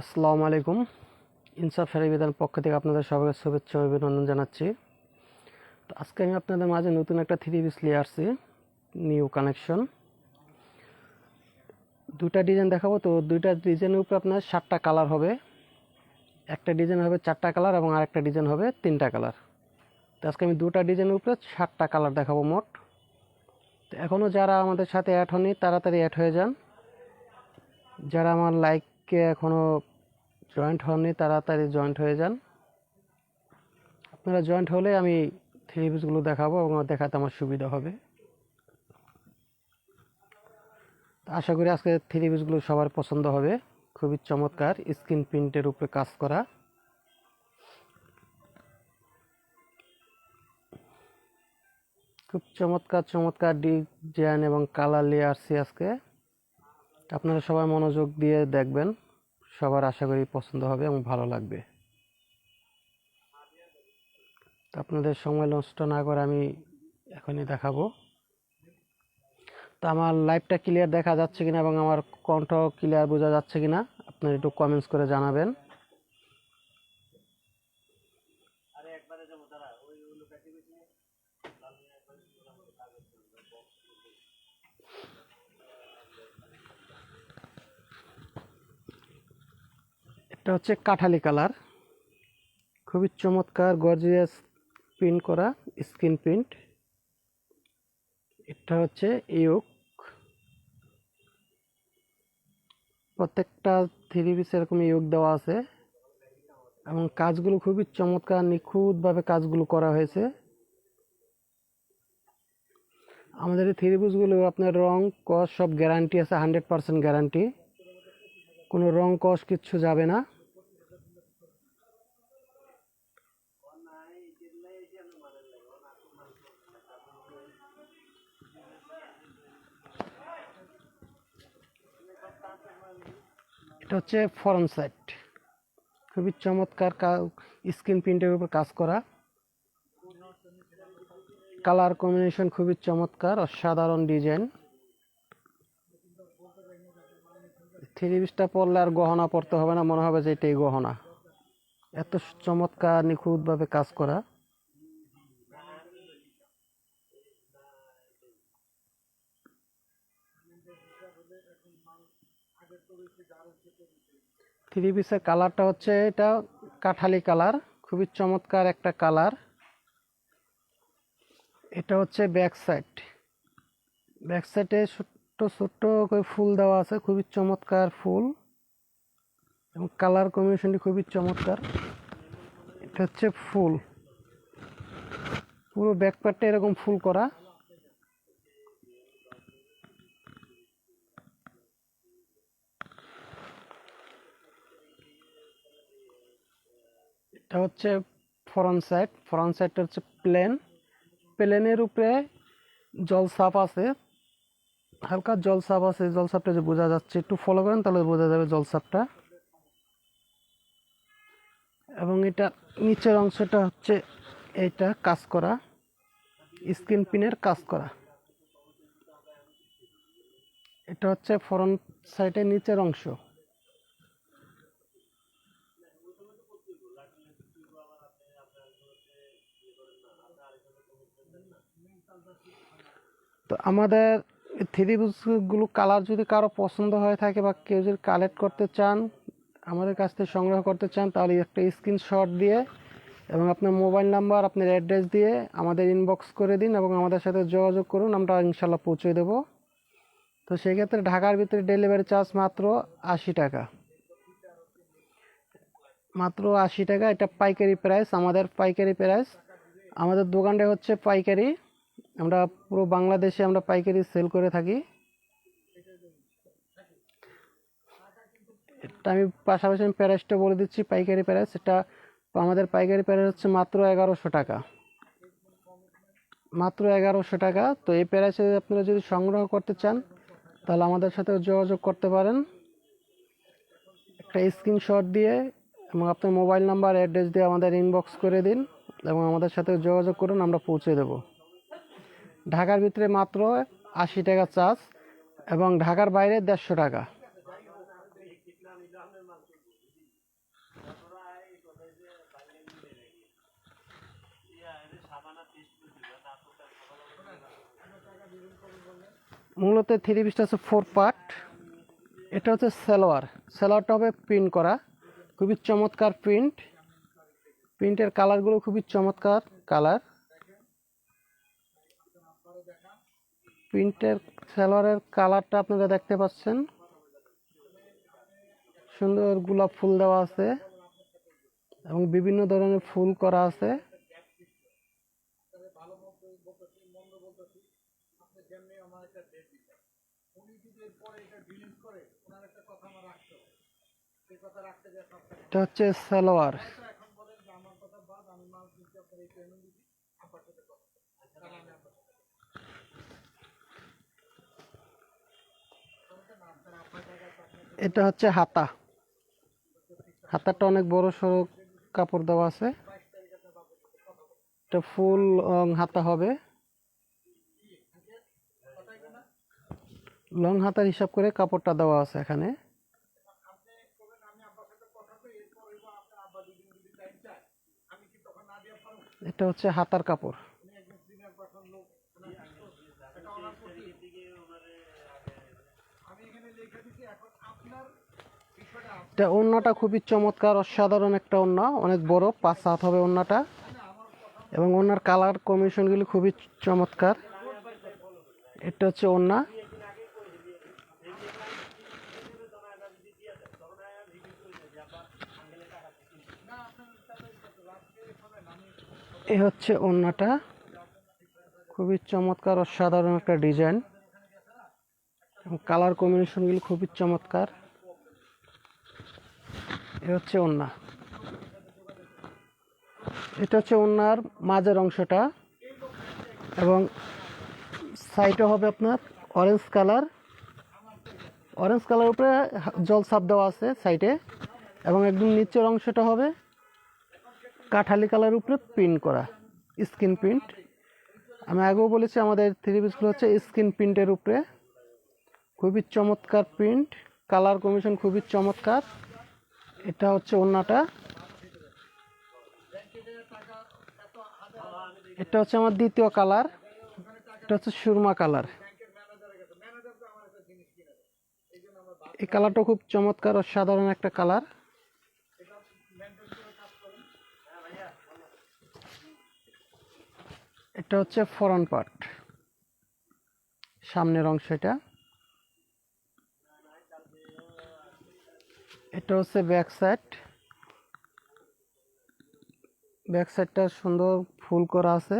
আসসালামু আলাইকুম। ইনসাফ ফেরিবিধান পক্ষ থেকে আপনাদের সবাইকে শুভেচ্ছা অভিনন্দন জানাচ্ছি। তো আজকে আমি আপনাদের মাঝে নতুন একটা থ্রি পিস নিয়ে আসছি, নিউ কানেকশন। দুটা ডিজাইন দেখাবো। তো দুইটা ডিজাইনের উপরে আপনার সাতটা কালার হবে। একটা ডিজাইন হবে চারটা কালার এবং আরেকটা ডিজাইন হবে তিনটা কালার। তো আজকে আমি দুটা ডিজাইনের উপরে সাতটা কালার দেখাবো মোট। তো এখনও যারা আমাদের সাথে অ্যাড হয়নি তাড়াতাড়ি অ্যাড হয়ে যান। যারা আমার লাইককে এখনও জয়েন্ট হননি, তাড়াতাড়ি জয়েন্ট হয়ে যান। আপনারা জয়েন্ট হলে আমি থ্রি পিসগুলো দেখাবো এবং দেখাতে আমার সুবিধা হবে। আশা করি আজকে থ্রি পিসগুলো সবার পছন্দ হবে। খুবই চমৎকার স্ক্রিন প্রিন্টের উপরে কাজ করা। খুব চমৎকার চমৎকার ডিজাইন এবং কালার আসছি আজকে। আপনারা সবাই মনোযোগ দিয়ে দেখবেন। সবার আশা করি পছন্দ হবে এবং ভালো লাগবে। আপনাদের সময় নষ্ট না করে আমি এখনই দেখাবো। তো আমার লাইভটা ক্লিয়ার দেখা যাচ্ছে কিনা এবং আমার কণ্ঠ ক্লিয়ার বোঝা যাচ্ছে কিনা, আপনারা একটু কমেন্টস করে জানাবেন। এটা হচ্ছে কাঠালি কালার। খুবই চমৎকার গর্জিয়াস প্রিন্ট করা স্ক্রিন প্রিন্ট এটা হচ্ছে ইয়োক প্রত্যেকটা থ্রি পিস এরকম ইয়োক দেওয়া আছে। এবং কাজগুলো খুবই চমৎকার, নিখুঁতভাবে কাজগুলো করা হয়েছে। আমাদের এই থ্রি পিসগুলো আপনার রং কস সব গ্যারান্টি আছে হান্ড্রেড পারসেন্ট গ্যারান্টি কোনো রং কস কিচ্ছু যাবে না। এটা হচ্ছে ফরন সাইট। খুবই চমৎকার স্ক্রিন প্রিন্টের উপর কাজ করা। কালার কম্বিনেশন খুবই চমৎকার, অসাধারণ ডিজাইন। থ্রি পিসটা পরলে আর গহনা পরতে হবে না, মনে হবে যে এটাই গহনা। এত চমৎকার, নিখুঁতভাবে কাজ করা। থ্রি পিসের কালারটা হচ্ছে এটা কাঠালি কালার, খুবই চমৎকার একটা কালার। এটা হচ্ছে ব্যাক সাইড। ব্যাক সাইডে ছোট্ট ছোট্ট করে ফুল দেওয়া আছে, খুবই চমৎকার ফুল। এবং কালার কম্বিনেশনটি খুবই চমৎকার। এটা হচ্ছে ফুল। পুরো ব্যাক পার্টটা এরকম ফুল করা। এটা হচ্ছে ফ্রন্ট সাইড ফ্রন্ট সাইডটা হচ্ছে প্লেন প্লেনের উপরে জল সাপ আছে। হালকা জল সাপ আছে জল সাপটা যে বোঝা যাচ্ছে, একটু ফলো করেন তাহলে বোঝা যাবে জল সাপটা এবং এটা নিচের অংশটা হচ্ছে এটা কাজ করা স্ক্রিন পিনের কাজ করা। এটা হচ্ছে ফ্রন্ট সাইডের নিচের অংশ। তো আমাদের থ্রি গুলো কালার যদি কারও পছন্দ হয়ে থাকে বা কেউ যদি কালেক্ট করতে চান, আমাদের কাছ থেকে সংগ্রহ করতে চান, তাহলে একটা স্ক্রিনশট দিয়ে এবং আপনার মোবাইল নাম্বার, আপনার অ্যাড্রেস দিয়ে আমাদের ইনবক্স করে দিন এবং আমাদের সাথে যোগাযোগ করুন, আমরা ইনশাল্লাহ পৌঁছে দেবো। তো সেক্ষেত্রে ঢাকার ভিতরে ডেলিভারি চার্জ মাত্র আশি টাকা। মাত্র আশি টাকা, এটা পাইকারি প্রাইস আমাদের পাইকারি প্রাইস আমাদের দোকানটা হচ্ছে পাইকারি। আমরা পুরো বাংলাদেশে আমরা পাইকারি সেল করে থাকি। এটা আমি পাশাপাশি আমি প্যারাসটা বলে দিচ্ছি, পাইকারি প্যারাস এটা আমাদের পাইকারি প্যারাস হচ্ছে মাত্র এগারোশো টাকা। মাত্র এগারোশো টাকা। তো এই প্যারাসে আপনারা যদি সংগ্রহ করতে চান, তাহলে আমাদের সাথে যোগাযোগ করতে পারেন। একটা স্ক্রিনশট দিয়ে এবং আপনার মোবাইল নাম্বার, অ্যাড্রেস দিয়ে আমাদের ইনবক্স করে দিন এবং আমাদের সাথে যোগাযোগ করুন, আমরা পৌঁছে দেবো। ঢাকার ভিতরে মাত্র আশি টাকা চার্জ এবং ঢাকার বাইরে দেড়শো টাকা। মূলত থ্রি পিসটা হচ্ছে ফোর পার্ট। এটা হচ্ছে সেলোয়ার। সেলোয়ারটা হবে প্রিন্ট করা। খুবই চমৎকার প্রিন্ট। প্রিন্টের কালারগুলো খুবই চমৎকার কালার। প্রিন্টের সালোয়ারের কালারটা আপনারা দেখতে পাচ্ছেন। সুন্দর গোলাপ ফুল দেওয়া আছে এবং বিভিন্ন ধরনের ফুল করা আছে। এটা হচ্ছে সালোয়ার। এটা হচ্ছে হাতা। হাতাটা অনেক বড় সড়ো কাপড় দেওয়া আছে। এটা ফুল হাতা হবে। লং হাতার হিসাব করে কাপড়টা দেওয়া আছে এখানে। এটা হচ্ছে হাতার কাপড়। এটা ওড়নাটা খুবই চমৎকার, অসাধারণ একটা ওড়না অনেক বড়, পাঁচ হাত হবে ওড়নাটা এবং ওড়নার কালার কম্বিনেশনগুলি খুবই চমৎকার। এটা হচ্ছে ওড়না এ হচ্ছে ওড়নাটা খুবই চমৎকার, অসাধারণ একটা ডিজাইন। কালার কম্বিনেশনগুলি খুবই চমৎকার। এ হচ্ছে ওড়না এটা হচ্ছে ওড়নার মাঝের অংশটা এবং সাইডে হবে আপনার অরেঞ্জ কালার অরেঞ্জ কালার উপরে জল সাপ দেওয়া আছে সাইডে এবং একদম নিচের অংশটা হবে কাঠালি কালার উপরে প্রিন্ট করা স্ক্রিন প্রিন্ট আমি আগেও বলেছি আমাদের থ্রি পিসগুলো হচ্ছে স্ক্রিন প্রিন্টের উপরে। খুবই চমৎকার প্রিন্ট কালার কমিশন খুবই চমৎকার। এটা হচ্ছে ওড়নাটা। এটা হচ্ছে আমার দ্বিতীয় কালার। এটা হচ্ছে সুরমা কালার। এই কালারটা খুব চমৎকার ও সাধারণ একটা কালার। এটা হচ্ছে ফরন পার্ট। সামনের অংশ এটা এটা হচ্ছে ব্যাক সাইড ব্যাক সাইডটা সুন্দর ফুল করা আছে।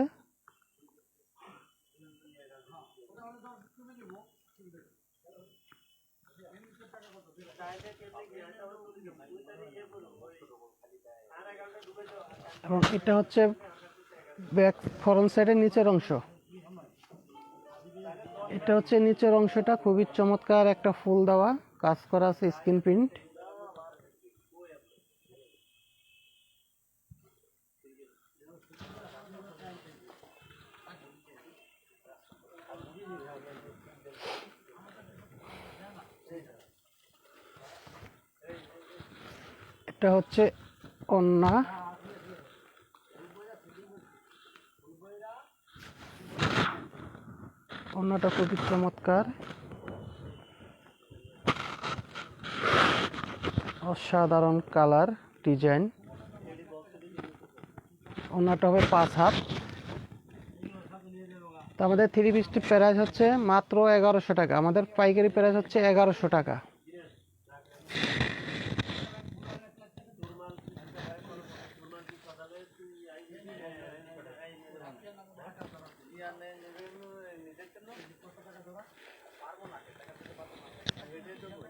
এবং এটা হচ্ছে ব্যাক ফরন্ট সাইডের নিচের অংশ। এটা হচ্ছে নিচের অংশটা, খুবই চমৎকার একটা ফুল দেওয়া। কাজ করা আছে স্ক্রিন প্রিন্ট। এটা হচ্ছে কন্যা। কন্যাটা খুবই চমৎকার। অসাধারণ কালার ডিজাইন ওনাটা হবে পাঁচ হাত। তো আমাদের থ্রি পিসটি প্রাইস হচ্ছে মাত্র এগারোশো টাকা। আমাদের পাইকারি প্রাইস হচ্ছে এগারোশো টাকা।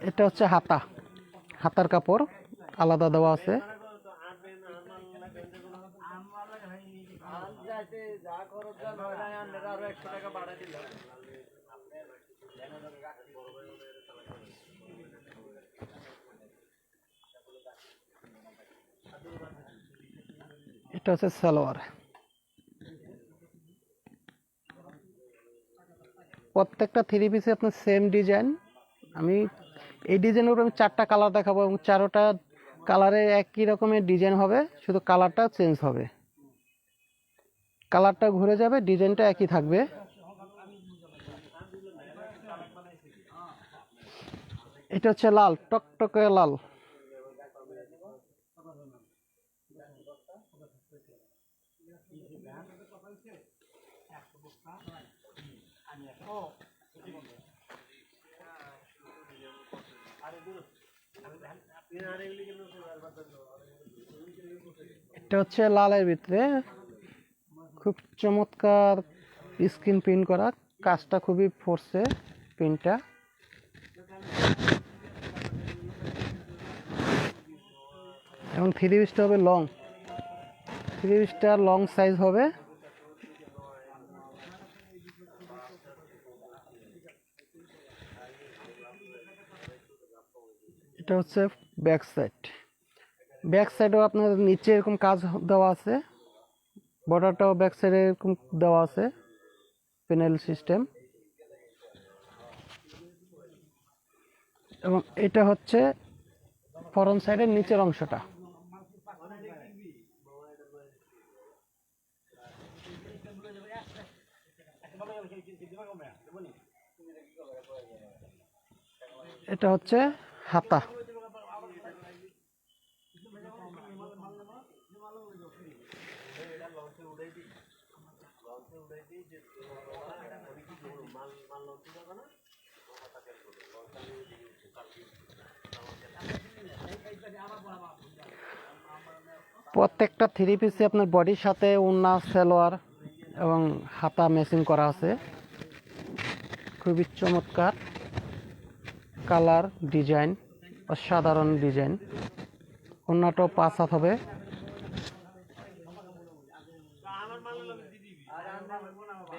এটা হচ্ছে হাতা। হাতার কাপড় আলাদা দেওয়া আছে। এটা হচ্ছে সালোয়ার। প্রত্যেকটা থ্রি পিসে আপনার সেম ডিজাইন আমি এই ডিজাইনের উপর আমি চারটা কালার দেখাবো এবং চারোটা কালারে একই রকমের ডিজাইন হবে, শুধু কালারটা চেঞ্জ হবে। কালারটা ঘুরে যাবে, ডিজাইনটা একই থাকবে। এটা হচ্ছে লাল, টকটকে লাল। এটা হচ্ছে লালের ভিতরে। খুব চমৎকার স্ক্রিন প্রিন্ট করা। কাজটা খুবই ফোর্সে প্রিন্টটা। এবং থ্রি পিসটা হবে লং থ্রি পিসটা লং সাইজ হবে। এটা হচ্ছে ব্যাক সাইড ব্যাক সাইডেও আপনার নিচে এরকম কাজ দেওয়া আছে। বর্ডারটাও ব্যাক সাইডে এরকম দেওয়া আছে প্যানেল সিস্টেম এবং এটা হচ্ছে ফরন সাইডের নিচের অংশটা। এটা হচ্ছে হাতা। প্রত্যেকটা থ্রি পিসে আপনার বডির সাথে উন্না, সালোয়ার এবং হাতা ম্যাচিং করা আছে। খুবই চমৎকার কালার, ডিজাইন, অসাধারণ ডিজাইন। অন্যটাও পাঁচ হাত হবে।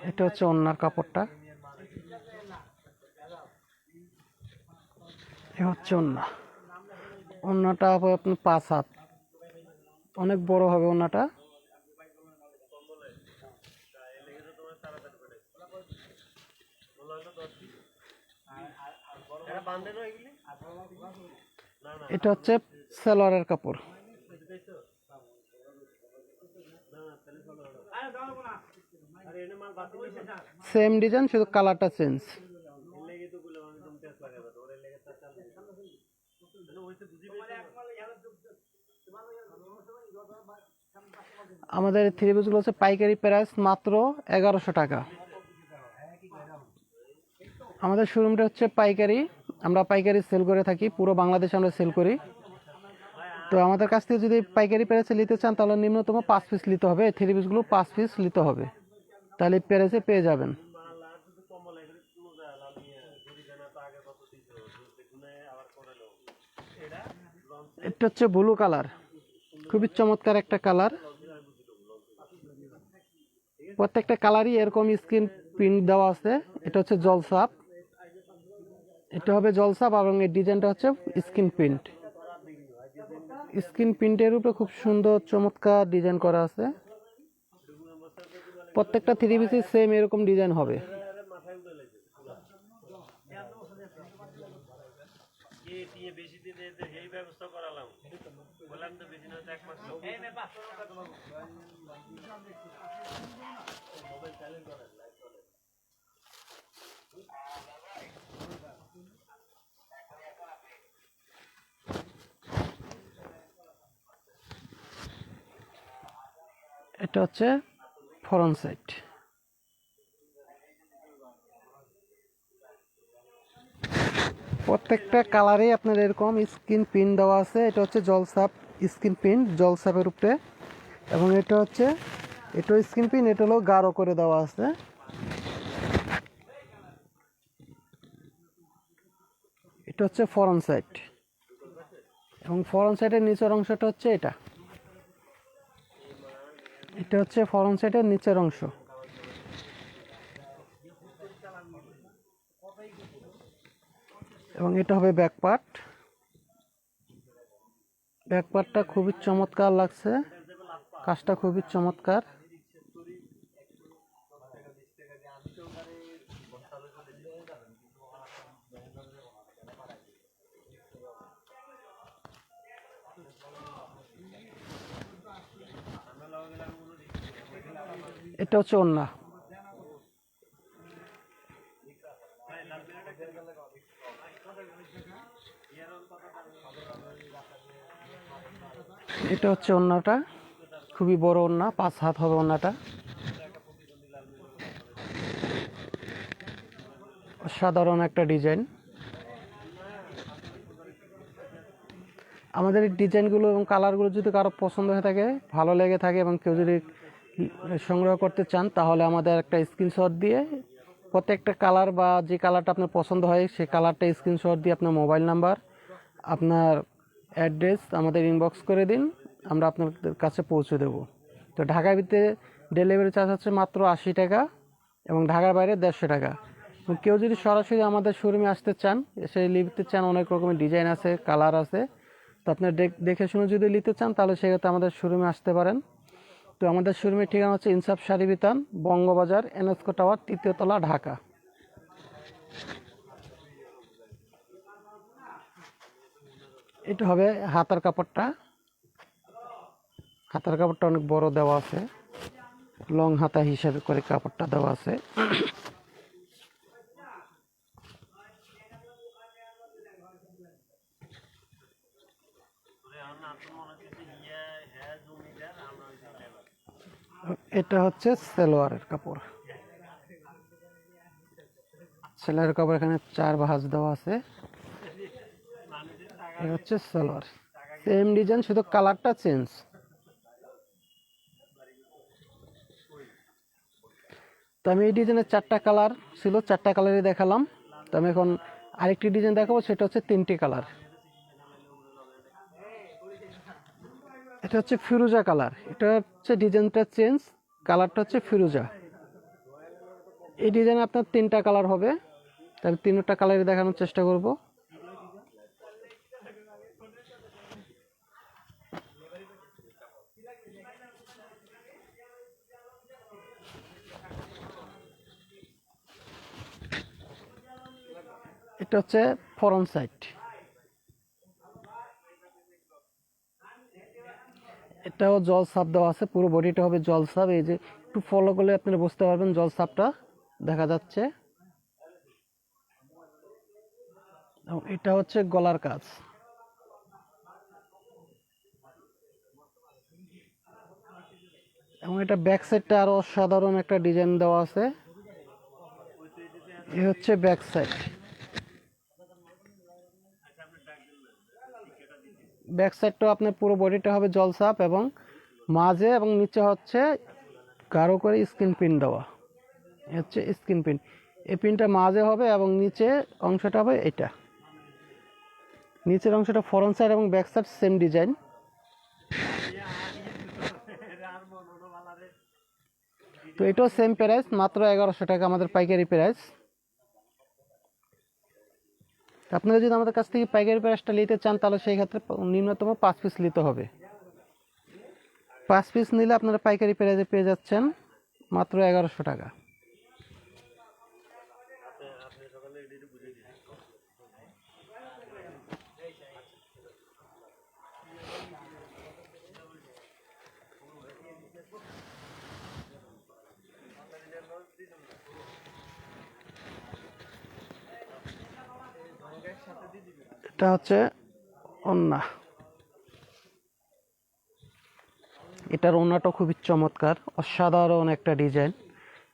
এটা হচ্ছে অন্যার কাপড়টা। এ হচ্ছে অন্যা অন্যটা হবে আপনার পাঁচ হাত। অনেক বড় হবে ওনাটা এটা হচ্ছে সালোয়ারের কাপড়। সেম ডিজাইন শুধু কালারটা চেঞ্জ আমাদের থ্রি পিসগুলো হচ্ছে পাইকারি প্রাইস মাত্র এগারোশো টাকা। আমাদের শোরুমটা হচ্ছে পাইকারি। আমরা পাইকারি সেল করে থাকি, পুরো বাংলাদেশে আমরা সেল করি। তো আমাদের কাছ থেকে যদি পাইকারি প্রাইসে নিতে চান, তাহলে নিম্নতম পাঁচ পিস নিতে হবে। থ্রি পিসগুলো পাঁচ পিস নিতে হবে। তাহলে প্রাইসে পেয়ে যাবেন। এটা হচ্ছে ব্লু কালার খুবই চমৎকার একটা কালার প্রত্যেকটা কালারই এরকম স্ক্রিন প্রিন্ট দেওয়া আছে। এটা হচ্ছে জলসাপ। এটা হবে জলসাপ এবং এই ডিজাইনটা হচ্ছে স্ক্রিন প্রিন্ট স্ক্রিন প্রিন্টের উপরে খুব সুন্দর, চমৎকার ডিজাইন করা আছে। প্রত্যেকটা থ্রি পিসি সেম এরকম ডিজাইন হবে। এটা হচ্ছে ফরন সাইড প্রত্যেকটা কালারে আপনার এরকম স্ক্রিন প্রিন্ট দেওয়া আছে। এটা হচ্ছে জলসাপ স্ক্রিন প্রিন্ট জলসাপের উপরে। এবং এটা হচ্ছে, এটা স্ক্রিন প্রিন্ট, এটা হলো গাঢ় করে দেওয়া আছে। এটা হচ্ছে ফরন সাইড। এবং ফরন সাইডের নিচের অংশটা হচ্ছে এটা। এটা হচ্ছে ফরন সাইডের নিচের অংশ। এবং এটা হবে ব্যাক পার্ট। ব্যাক পার্টটা খুবই চমৎকার লাগছে। কাজটা খুবই চমৎকার। এটা হচ্ছে ওন্না এটা হচ্ছে ওন্নাটা খুবই বড় ওন্না পাঁচ হাত হবে ওন্নাটা সাধারণ একটা ডিজাইন। আমাদের এই ডিজাইনগুলো এবং কালারগুলো যদি কারও পছন্দ হয়ে থাকে, ভালো লেগে থাকে এবং কেউ যদি সংগ্রহ করতে চান, তাহলে আমাদের একটা স্ক্রিনশট দিয়ে প্রত্যেকটা কালার বা যে কালারটা আপনার পছন্দ হয়, সেই কালারটা স্ক্রিনশট দিয়ে আপনার মোবাইল নাম্বার আপনার অ্যাড্রেস আমাদের ইনবক্স করে দিন। আমরা আপনাদের কাছে পৌঁছে দেব। তো ঢাকার ভিতরে ডেলিভারি চার্জ হচ্ছে মাত্র আশি টাকা এবং ঢাকার বাইরে দেড়শো টাকা। কেউ যদি সরাসরি আমাদের শোরুমে আসতে চান এসে নিতে চান, অনেক রকমের ডিজাইন আছে কালার আছে। তো আপনার দেখ- শুনে যদি নিতে চান, তাহলে সেক্ষেত্রে আমাদের শোরুমে আসতে পারেন। তো আমাদের শোরুমের ঠিকানা হচ্ছে ইনসাফ শাড়ি বিতান, বঙ্গবাজার এনএসকো টাওয়ার তৃতীয় তলা, ঢাকা। এটা হবে হাতার কাপড়টা। হাতার কাপড়টা অনেক বড় দেওয়া আছে। লং হাতা হিসাবে করে কাপড়টা দেওয়া আছে। এটা হচ্ছে সেলোয়ারের কাপড়। সেলোয়ারের কাপড় এখানে চার ভাঁজ দেওয়া আছে। এটা হচ্ছে সালোয়ার। সেম ডিজাইন শুধু কালারটা চেঞ্জ আমি এই ডিজাইনের চারটা কালার ছিল, চারটা কালারই দেখালাম। তো আমি এখন আরেকটি ডিজাইন দেখাবো, সেটা হচ্ছে তিনটি কালার। এটা হচ্ছে ফিরোজা কালার। এটা হচ্ছে ডিজাইনটা চেঞ্জ, কালারটা হচ্ছে ফিরোজা। এই ডিজাইন আপনার তিনটা কালার হবে। তাহলে তিনটা কালারই দেখানোর চেষ্টা করব। এটা হচ্ছে ফরন সাইট। এটাও জল সাপ দেওয়া আছে, পুরো বডিটা হবে জল সাপ। এই যে একটু ফলো করলে আপনারা বুঝতে পারবেন জল সাপটা দেখা যাচ্ছে। এটা হচ্ছে গলার কাজ। এবং এটা ব্যাক সাইডটা আরও সাধারণ একটা ডিজাইন দেওয়া আছে। এ হচ্ছে ব্যাক সাইড ব্যাক সাইডটাও আপনার পুরো বডিটা হবে জলসাপ এবং মাঝে এবং নিচে হচ্ছে গাঢ় করে স্ক্রিন পিন দেওয়া। হচ্ছে স্ক্রিন পিন এই পিনটা মাঝে হবে এবং নিচে অংশটা হবে এটা। নিচের অংশটা ফ্রন্ট সাইড এবং ব্যাক সাইড সেম ডিজাইন তো এটাও সেম প্রাইস মাত্র এগারোশো টাকা আমাদের পাইকারি প্রাইস আপনারা যদি আমাদের কাছ থেকে পাইকারি প্রাইসটা নিতে চান, তাহলে সেই ক্ষেত্রে নিম্নতম পাঁচ পিস নিতে হবে। পাঁচ পিস নিলে আপনারা পাইকারি প্রাইসে পেয়ে যাচ্ছেন মাত্র এগারোশো টাকা। এটা হচ্ছে ওন্না। এটার ওন্নাটা খুবই চমৎকার, অসাধারণ একটা ডিজাইন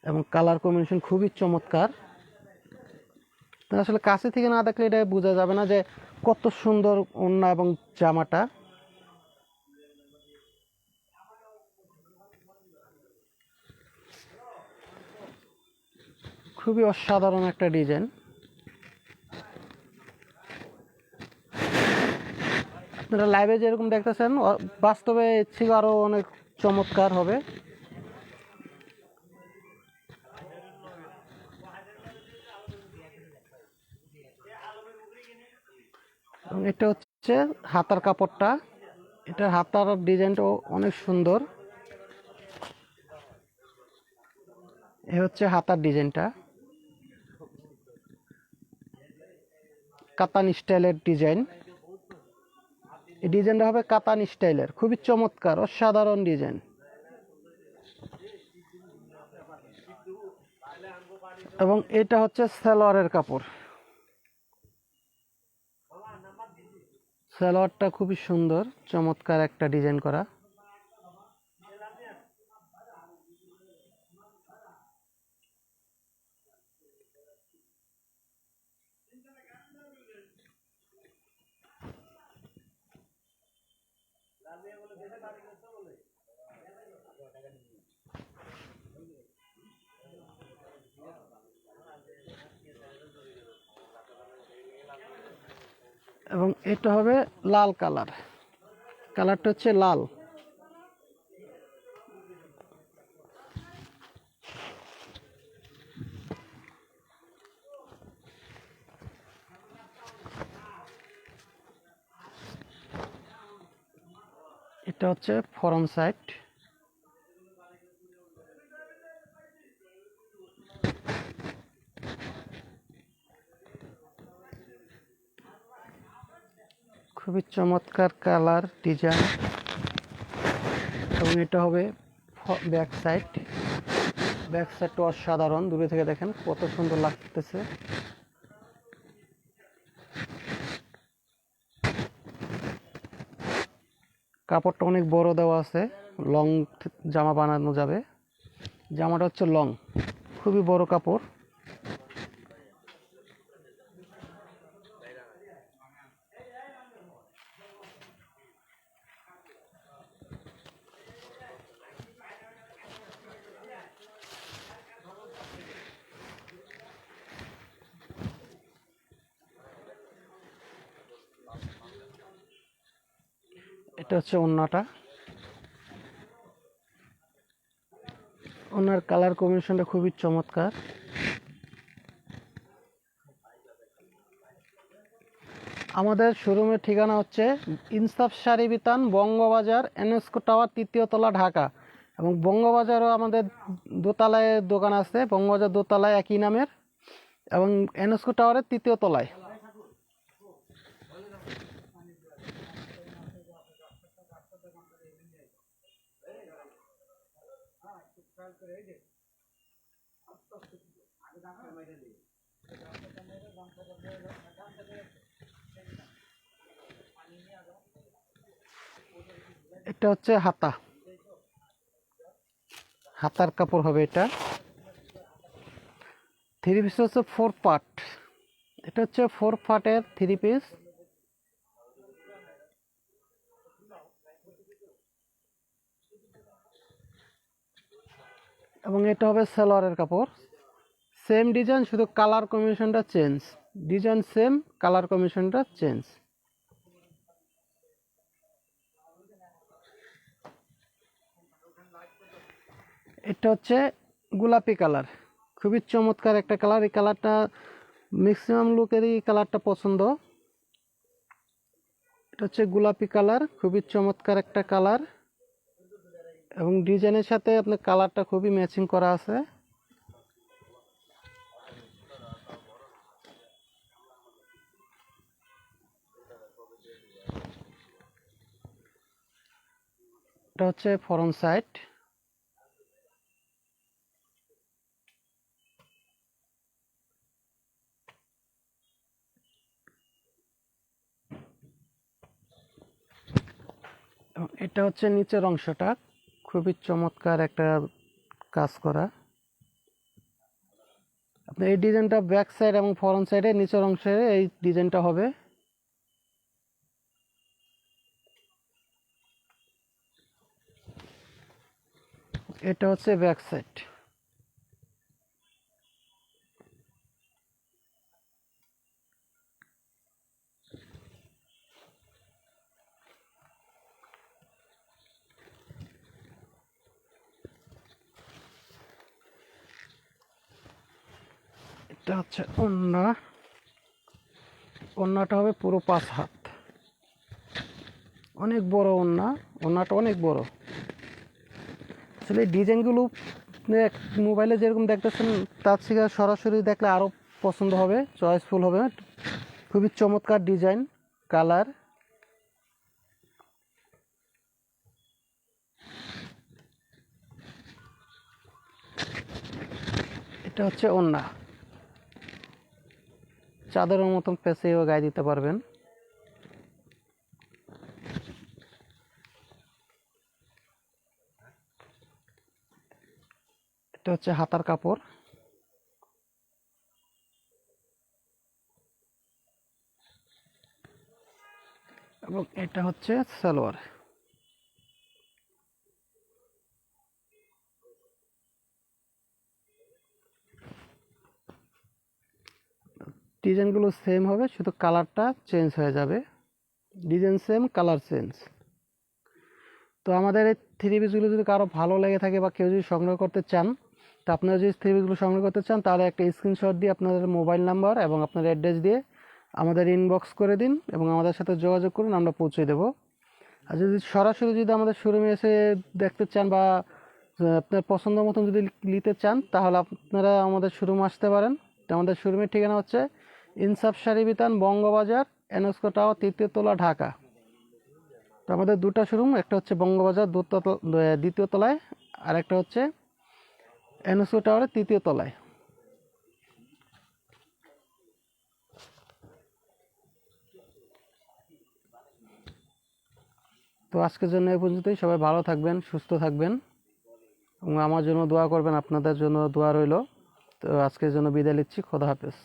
এবং কালার কম্বিনেশন খুবই চমৎকার। আসলে কাছে থেকে না দেখলে এটা বোঝা যাবে না যে কত সুন্দর ওন্না এবং জামাটা। খুবই অসাধারণ একটা ডিজাইন। আপনারা লাইভে যেরকম দেখতেছেন বাস্তবে এর থেকে আরও অনেক চমৎকার হবে। এটা হচ্ছে হাতার কাপড়টা। এটা হাতার ডিজাইনটাও অনেক সুন্দর। এ হচ্ছে হাতার ডিজাইনটা। কাতান স্টাইলের ডিজাইন। এই ডিজাইনটা হবে কাতান স্টাইলের, খুবই চমৎকার, অসাধারণ ডিজাইন। এবং এটা হচ্ছে সালোয়ারের কাপড়। সালোয়ারটা খুবই সুন্দর, চমৎকার একটা ডিজাইন করা। এবং এটা হবে লাল কালার। কালারটা হচ্ছে লাল। এটা হচ্ছে ফরম সাইড খুবই চমৎকার কালার ডিজাইন এবং এটা হবে ব্যাক সাইড। ব্যাক সাইডটা অসাধারণ। দূরে থেকে দেখেন কত সুন্দর লাগতেছে। কাপড়টা অনেক বড় দেওয়া আছে। লং জামা বানানো যাবে। জামাটা হচ্ছে লং। খুবই বড় কাপড় এটা হচ্ছে ওন্নাটা। ওনার কালার কম্বিনেশনটা খুবই চমৎকার। আমাদের শোরুমের ঠিকানা হচ্ছে ইনসাফ শাড়ি বিতান বঙ্গবাজার, এনএসকো টাওয়ার, তৃতীয় তলা, ঢাকা। এবং বঙ্গবাজারও আমাদের দোতলায় দোকান আছে, বঙ্গবাজার দোতলায় একই নামের। এবং এনএসকো টাওয়ারের তৃতীয় তলায়। এটা হচ্ছে হাতা। হাতার কাপড় হবে এটা। থ্রি পিস হচ্ছে ফোর পার্ট এটা হচ্ছে ফোর পার্টের থ্রি পিস এবং এটা হবে সালোয়ারের কাপড়। সেম ডিজাইন শুধু কালার কম্বিনেশনটা চেঞ্জ ডিজাইন সেম কালার কম্বিনেশনটা চেঞ্জ এটা হচ্ছে গোলাপি কালার খুবই চমৎকার একটা কালার এই কালারটা ম্যাক্সিমাম লোকেরই এই কালারটা পছন্দ। এটা হচ্ছে গোলাপি কালার খুবই চমৎকার একটা কালার এবং ডিজাইনের সাথে আপনার কালারটা খুবই ম্যাচিং করা আছে। এটা হচ্ছে ফরন এবং এটা হচ্ছে নিচের অংশটা। খুবই চমৎকার একটা কাজ করা। আপনার এই ডিজাইনটা ব্যাক সাইড এবং ফরন্ট সাইডে নিচের অংশে এই ডিজাইনটা হবে। এটা হচ্ছে ব্যাক সাইড এটা হচ্ছে ওন্না ওন্নাটা হবে পুরো পাঁচ হাত। অনেক বড় ওন্না ওন্নাটা অনেক বড়। আসলে ডিজাইনগুলো মোবাইলে যেরকম দেখতেছেন, তার থেকে সরাসরি দেখলে আরও পছন্দ হবে চয়েসফুল হবে। খুবই চমৎকার ডিজাইন কালার এটা হচ্ছে ওন্না চাদরের মতন পেঁচেও গায়ে দিতে পারবেন। এটা হচ্ছে হাতার কাপড়। এবং এটা হচ্ছে সালোয়ার। ডিজাইনগুলো সেম হবে, শুধু কালারটা চেঞ্জ হয়ে যাবে। ডিজাইন সেম কালার চেঞ্জ তো আমাদের এই থ্রি পিসগুলো যদি কারও ভালো লেগে থাকে বা কেউ যদি সংগ্রহ করতে চান তো আপনারা যদি থ্রি সংগ্রহ করতে চান, তাহলে একটা স্ক্রিনশট দিয়ে আপনাদের মোবাইল নাম্বার এবং আপনার অ্যাড্রেস দিয়ে আমাদের ইনবক্স করে দিন এবং আমাদের সাথে যোগাযোগ করুন, আমরা পৌঁছে দেবো। আর যদি সরাসরি যদি আমাদের শোরুমে এসে দেখতে চান বা আপনার পছন্দ মতন যদি নিতে চান, তাহলে আপনারা আমাদের শোরুম আসতে পারেন। তো আমাদের শোরুমের ঠিকানা হচ্ছে ইনসাফ শাড়ি বিতান বঙ্গবাজার এনস্কো টাওয়ার, তৃতীয় তলা, ঢাকা। তো আমাদের দুটো শোরুম একটা হচ্ছে বঙ্গবাজার দ্বিতীয় তলায় আর একটা হচ্ছে এনস্কো টাওয়ারের তৃতীয় তলায়। তো আজকের জন্য এই পর্যন্তই। সবাই ভালো থাকবেন, সুস্থ থাকবেন এবং আমার জন্য দোয়া করবেন। আপনাদের জন্য দোয়া রইল। তো আজকের জন্য বিদায় নিচ্ছি। খোদা হাফেজ।